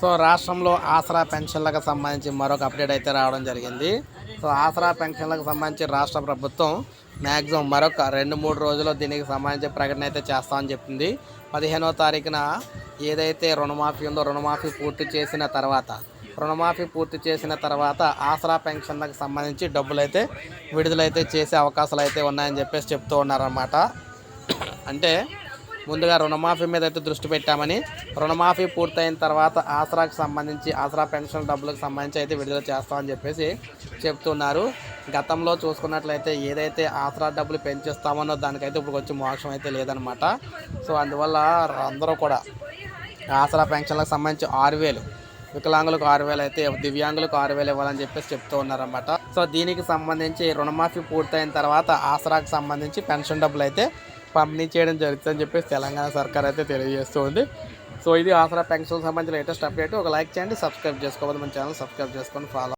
So రాష్ట్రంలో ఆసరా పెన్షన్లకు సంబంధించి మరొక అప్డేట్ అయితే రావడం జరిగింది. సో ఆసరా పెన్షన్లకు సంబంధించి రాష్ట్ర ప్రభుత్వం మ్యాక్సిమం మరొక రెండు మూడు రోజుల్లో దీనికి సంబంధించి ప్రకటన అయితే చేస్తామని చెప్పింది. పదిహేనో తారీఖున ఏదైతే రుణమాఫీ ఉందో రుణమాఫీ పూర్తి చేసిన తర్వాత రుణమాఫీ పూర్తి చేసిన తర్వాత ఆసరా పెన్షన్లకు సంబంధించి డబ్బులు అయితే విడుదలైతే చేసే అవకాశాలు అయితే ఉన్నాయని చెప్పేసి చెప్తూ ఉన్నారన్నమాట. అంటే ముందుగా రుణమాఫీ మీద అయితే దృష్టి పెట్టామని రుణమాఫీ పూర్తయిన తర్వాత ఆసరాకు సంబంధించి ఆసరా పెన్షన్ డబ్బులకు సంబంధించి అయితే విడుదల చేస్తామని చెప్పేసి చెప్తున్నారు. గతంలో చూసుకున్నట్లయితే ఏదైతే ఆసరా డబ్బులు పెంచేస్తామన్నో దానికైతే ఇప్పుడు వచ్చి మోక్షం అయితే లేదనమాట సో అందువల్ల అందరూ కూడా ఆసరా పెన్షన్లకు సంబంధించి ఆరు వేలు వికలాంగులకు ఆరు వేలు అయితే దివ్యాంగులకు ఆరు వేలు ఇవ్వాలని చెప్పేసి చెప్తూ ఉన్నారన్నమాట. సో దీనికి సంబంధించి రుణమాఫీ పూర్తయిన తర్వాత ఆసరాకు సంబంధించి పెన్షన్ డబ్బులు అయితే పంపిణీ చేయడం జరుగుతుందని చెప్పేసి తెలంగాణ సర్కార్ అయితే తెలియజేస్తూ ఉంది. సో ఇది ఆసరా పెన్షన్ సంబంధించిన లేటెస్ట్ అప్డేట్. ఒక లైక్ చేయండి సబ్స్క్రైబ్ చేసుకోవాలి మన ఛానల్ సబ్స్క్రైబ్ చేసుకొని ఫాలో